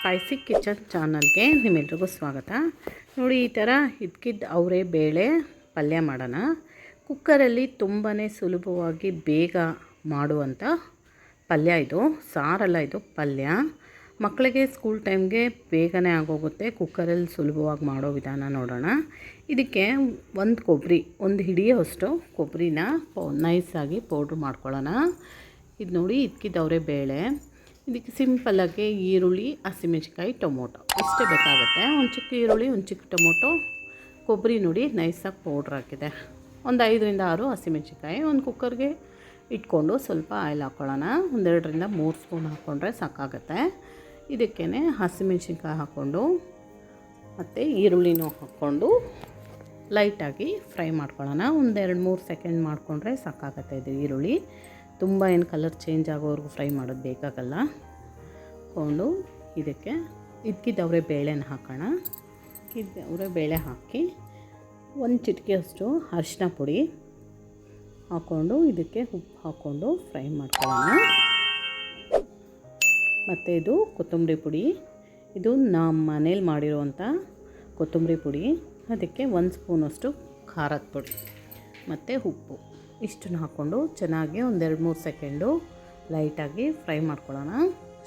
Spicy kitchen ಚಾನಲ್ಗೆ ನಿಮ್ಮೆಲ್ರಿಗೂ ಸ್ವಾಗತ. ನೋಡಿ, ಈ ಥರ ಇದ್ಕಿದ್ದ ಅವರೇ ಬೇಳೆ ಪಲ್ಯ ಮಾಡೋಣ. ಕುಕ್ಕರಲ್ಲಿ ತುಂಬಾ ಸುಲಭವಾಗಿ ಬೇಗ ಮಾಡುವಂಥ ಪಲ್ಯ ಇದು. ಸಾರಲ್ಲ ಇದು ಪಲ್ಯ. ಮಕ್ಕಳಿಗೆ ಸ್ಕೂಲ್ ಟೈಮ್ಗೆ ಬೇಗನೆ ಆಗೋಗುತ್ತೆ. ಕುಕ್ಕರಲ್ಲಿ ಸುಲಭವಾಗಿ ಮಾಡೋ ವಿಧಾನ ನೋಡೋಣ. ಇದಕ್ಕೆ ಒಂದು ಕೊಬ್ಬರಿ, ಒಂದು ಹಿಡಿಯೋಷ್ಟು ಕೊಬ್ಬರಿನ ನೈಸಾಗಿ ಪೌಡ್ರ್ ಮಾಡ್ಕೊಳ್ಳೋಣ. ಇದು ನೋಡಿ ಇದಕ್ಕಿದ್ದವರೆ ಬೇಳೆ. ಇದಕ್ಕೆ ಸಿಂಪಲ್ಲಾಗಿ ಈರುಳ್ಳಿ ಹಸಿಮೆಣ್ಸಿಕಾಯಿ ಟೊಮೊಟೊ. ಇಷ್ಟೇ ಬೇಕಾಗುತ್ತೆ. ಒಂದು ಚಿಕ್ಕ ಈರುಳ್ಳಿ, ಒಂದು ಚಿಕ್ಕ ಟೊಮೊಟೊ. ಕೊಬ್ಬರಿ ನೋಡಿ ನೈಸಾಗಿ ಪೌಡ್ರ್ ಹಾಕಿದೆ. ಒಂದು ಐದರಿಂದ ಆರು ಹಸಿಮೆಣ್ಸಿಕಾಯಿ ಒಂದು ಕುಕ್ಕರ್ಗೆ ಇಟ್ಕೊಂಡು ಸ್ವಲ್ಪ ಆಯಿಲ್ ಹಾಕ್ಕೊಳ್ಳೋಣ ಒಂದೆರಡರಿಂದ ಮೂರು ಸ್ಪೂನ್ ಹಾಕ್ಕೊಂಡ್ರೆ ಸಾಕಾಗುತ್ತೆ. ಇದಕ್ಕೇ ಹಸಿಮೆಣ್ಸಿನ್ಕಾಯಿ ಹಾಕ್ಕೊಂಡು ಮತ್ತು ಈರುಳ್ಳಿನೂ ಹಾಕ್ಕೊಂಡು ಲೈಟಾಗಿ ಫ್ರೈ ಮಾಡ್ಕೊಳ್ಳೋಣ. ಒಂದೆರಡು ಮೂರು ಸೆಕೆಂಡ್ ಮಾಡಿಕೊಂಡ್ರೆ ಸಾಕಾಗುತ್ತೆ ಇದು ಈರುಳ್ಳಿ. ತುಂಬ ಏನು ಕಲರ್ ಚೇಂಜ್ ಆಗೋವರೆಗೂ ಫ್ರೈ ಮಾಡೋದು ಬೇಕಾಗಲ್ಲ. ಹಾಕ್ಕೊಂಡು ಇದಕ್ಕೆ ಇದ್ಕಿದ್ದವರೆ ಬೇಳೆನ ಹಾಕೋಣ. ಇದ್ದವರೆ ಬೇಳೆ ಹಾಕಿ ಒಂದು ಚಿಟಿಕೆಯಷ್ಟು ಅರಿಶಿನ ಪುಡಿ ಹಾಕ್ಕೊಂಡು ಇದಕ್ಕೆ ಉಪ್ಪು ಹಾಕ್ಕೊಂಡು ಫ್ರೈ ಮಾಡ್ಕೊಳ್ಳೋಣ. ಮತ್ತು ಇದು ಕೊತ್ತಂಬರಿ ಪುಡಿ. ಇದು ನಮ್ಮ ಮನೇಲಿ ಮಾಡಿರುವಂಥ ಕೊತ್ತಂಬರಿ ಪುಡಿ. ಅದಕ್ಕೆ ಒಂದು ಸ್ಪೂನಷ್ಟು ಖಾರದ ಪುಡಿ ಮತ್ತು ಉಪ್ಪು ಇಷ್ಟನ್ನು ಹಾಕ್ಕೊಂಡು ಚೆನ್ನಾಗಿ ಒಂದೆರಡು ಮೂರು ಸೆಕೆಂಡು ಲೈಟಾಗಿ ಫ್ರೈ ಮಾಡ್ಕೊಳ್ಳೋಣ.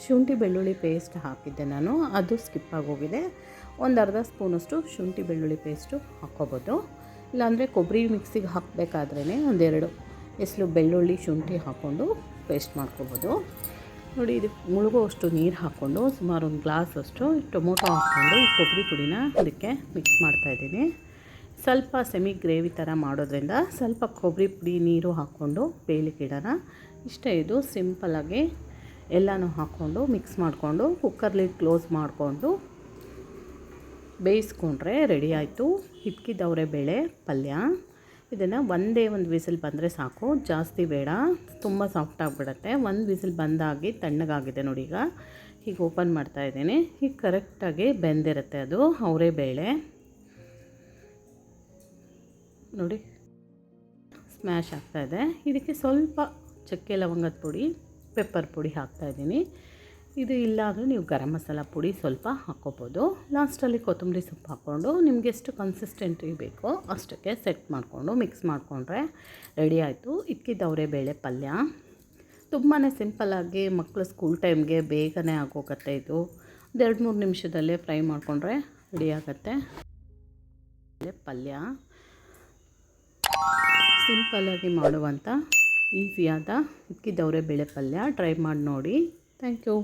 ಶುಂಠಿ ಬೆಳ್ಳುಳ್ಳಿ ಪೇಸ್ಟ್ ಹಾಕಿದ್ದೆ ನಾನು. ಅದು ಸ್ಕಿಪ್ ಆಗೋಗಿದೆ. ಒಂದು ಅರ್ಧ ಸ್ಪೂನಷ್ಟು ಶುಂಠಿ ಬೆಳ್ಳುಳ್ಳಿ ಪೇಸ್ಟು ಹಾಕ್ಕೋಬೋದು ಇಲ್ಲಾಂದರೆ ಕೊಬ್ಬರಿ ಮಿಕ್ಸಿಗೆ ಹಾಕಬೇಕಾದ್ರೇ ಒಂದೆರಡು ಎಸ್ಲು ಬೆಳ್ಳುಳ್ಳಿ ಶುಂಠಿ ಹಾಕ್ಕೊಂಡು ಪೇಸ್ಟ್ ಮಾಡ್ಕೋಬೋದು. ನೋಡಿ ಇದಕ್ಕೆ ಮುಳುಗೋವಷ್ಟು ನೀರು ಹಾಕ್ಕೊಂಡು ಸುಮಾರು ಒಂದು ಗ್ಲಾಸ್ ಅಷ್ಟು ಟೊಮೊಟೊ ಹಾಕ್ಕೊಂಡು ಈ ಕೊಬ್ಬರಿ ಪುಡಿನ ಅದಕ್ಕೆ ಮಿಕ್ಸ್ ಮಾಡ್ತಾಯಿದ್ದೀನಿ ಸ್ವಲ್ಪ ಸೆಮಿ ಗ್ರೇವಿ ಥರ ಮಾಡೋದ್ರಿಂದ ಸ್ವಲ್ಪ ಕೊಬ್ಬರಿ ಪುಡಿ ನೀರು ಹಾಕ್ಕೊಂಡು ಬೇಯಲಿಕ್ಕೆ ಇಡೋಣ. ಇಷ್ಟೇ, ಇದು ಸಿಂಪಲ್ಲಾಗಿ ಎಲ್ಲನೂ ಹಾಕ್ಕೊಂಡು ಮಿಕ್ಸ್ ಮಾಡಿಕೊಂಡು ಕುಕ್ಕರ್ಲಿ ಕ್ಲೋಸ್ ಮಾಡಿಕೊಂಡು ಬೇಯಿಸ್ಕೊಂಡ್ರೆ ರೆಡಿ ಆಯಿತು. ಹಿಟ್ಕಿದ್ದವರೆ ಬೇಳೆ, ಪಲ್ಯ. ಇದನ್ನು ಒಂದೇ ಒಂದು ವಿಸಿಲ್ ಬಂದರೆ ಸಾಕು. ಜಾಸ್ತಿ ಬೇಡ, ತುಂಬ ಸಾಫ್ಟ್ ಆಗಿಬಿಡತ್ತೆ. ಒಂದು ವಿಸಿಲ್ ಬಂದಾಗಿ ತಣ್ಣಗಾಗಿದೆ ನೋಡಿ ಈಗ. ಹೀಗೆ ಓಪನ್ ಮಾಡ್ತಾ ಇದ್ದೀನಿ. ಈಗ ಕರೆಕ್ಟಾಗಿ ಬೆಂದಿರುತ್ತೆ ಅದು, ಅವರೆ ಬೇಳೆ. ನೋಡಿ ಸ್ಮ್ಯಾಶ್ ಆಗ್ತಾಯಿದೆ ಇದಕ್ಕೆ ಸ್ವಲ್ಪ ಚಕ್ಕೆ ಲವಂಗದ ಪುಡಿ. ಪೆಪ್ಪರ್ ಪುಡಿ ಹಾಕ್ತಾಯಿದ್ದೀನಿ ಇದು ಇಲ್ಲ ಅಂದರೆ ನೀವು ಗರಂ ಮಸಾಲ ಪುಡಿ ಸ್ವಲ್ಪ ಹಾಕ್ಕೋಬೋದು ಲಾಸ್ಟಲ್ಲಿ ಕೊತ್ತಂಬರಿ ಸೊಪ್ಪು ಹಾಕ್ಕೊಂಡು ನಿಮ್ಗೆ ಎಷ್ಟು ಕನ್ಸಿಸ್ಟೆಂಟಿ ಬೇಕೋ ಅಷ್ಟಕ್ಕೆ ಸೆಟ್ ಮಾಡಿಕೊಂಡು ಮಿಕ್ಸ್ ಮಾಡಿಕೊಂಡ್ರೆ ರೆಡಿ ಆಯಿತು. ಇಕ್ಕಿದ್ದವರೆ ಬೇಳೆ ಪಲ್ಯ. ತುಂಬಾ ಸಿಂಪಲ್ಲಾಗಿ ಮಕ್ಕಳು ಸ್ಕೂಲ್ ಟೈಮ್ಗೆ ಬೇಗನೆ ಆಗೋಗತ್ತೆ ಇದು. ಒಂದು ಎರಡು ಮೂರು ನಿಮಿಷದಲ್ಲೇ ಫ್ರೈ ಮಾಡಿಕೊಂಡ್ರೆ ರೆಡಿ ಆಗುತ್ತೆ. ಪಲ್ಯ. ಸಿಂಪಲ್ಲಾಗಿ ಮಾಡುವಂಥ ಈಸಿಯಾದ ಇಕ್ಕಿದ್ದವರೆ ಬೇಳೆ ಪಲ್ಯ. ಟ್ರೈ ಮಾಡಿ ನೋಡಿ. Thank you